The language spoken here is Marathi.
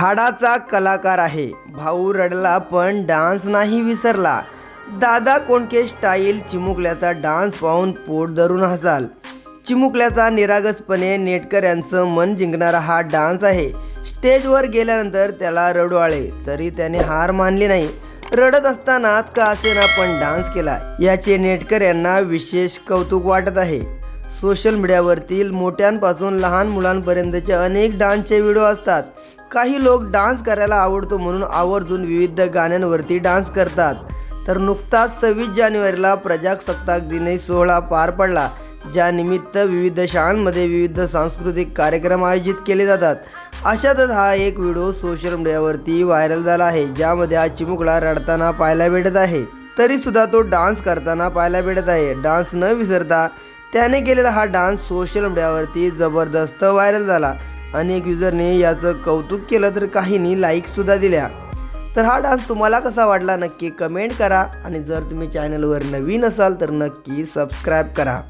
हाडाचा कलाकार आहे. भाऊ रडला पण डान्स नाही विसरला. दादा कोणके स्टाईल चिमुकल्याचा डान्स पाहून पोट धरून हसाल. चिमुकल्याचा निरागसपणे नेटकर यांचं मन जिंकणारा हा डान्स आहे. स्टेजवर गेल्यानंतर त्याला रडू आले तरी त्याने हार मानली नाही. रडत असतानाच का असेना पण डान्स केला याचे नेटकर यांना विशेष कौतुक वाटत आहे. सोशल मीडियावरतील मोठ्यांपासून लहान मुलांपर्यंतचे अनेक डान्सचे व्हिडिओ असतात. काही लोक डान्स करायला आवडतो म्हणून आवर्जून विविध गाण्यांवरती डान्स करतात. तर नुकताच सव्वीस जानेवारीला प्रजासत्ताक दिनी सोहळा पार पडला ज्यानिमित्त विविध शाळांमध्ये विविध सांस्कृतिक कार्यक्रम आयोजित केले जातात. अशातच हा एक व्हिडिओ सोशल मीडियावरती व्हायरल झाला आहे ज्यामध्ये हा चिमुकला रडताना पाहायला भेटत आहे. तरी सुद्धा तो डान्स करताना पाहायला भेटत आहे. डान्स न विसरता त्याने केलेला हा डान्स सोशल मीडियावरती जबरदस्त व्हायरल झाला. अनेक युजरने याचं कौतुक केलं तर काहींनी लाईकसुद्धा दिल्या. तर हा डान्स तुम्हाला कसा वाटला नक्की कमेंट करा. आणि जर तुम्ही चॅनलवर नवीन असाल तर नक्की सबस्क्राईब करा.